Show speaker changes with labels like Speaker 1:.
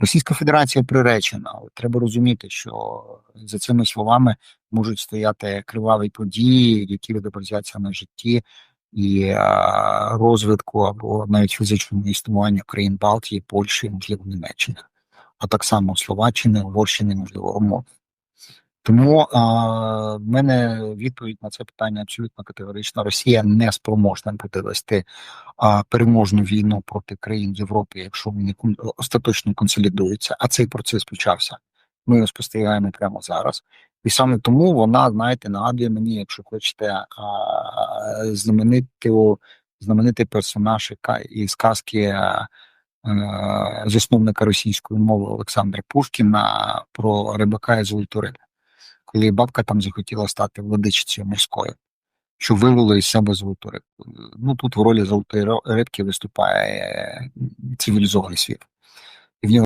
Speaker 1: Російська Федерація приречена. Треба розуміти, що за цими словами можуть стояти криваві події, які відобразяться на житті і розвитку або навіть фізичному існуванню країн Балтії, Польщі, можливо, Німеччини, а так само Словаччини, Угорщини, можливо, Румунії. Тому а, в мене відповідь на це питання абсолютно категорична. Росія не спроможна буде вести а, переможну війну проти країн Європи, якщо вони остаточно консолідуються. А цей процес почався. Ми його спостерігаємо прямо зараз. І саме тому вона, знаєте, нагадує мені, якщо хочете, а, знамениту, знаменитий персонаж яка- із казки е, е, засновника російської мови Олександра Пушкіна про рибака і золоту рибу коли бабка там захотіла стати владичицею морською, що вивело із себе золоту рибку. Ну тут в ролі золотої рибки виступає цивілізований світ. І в нього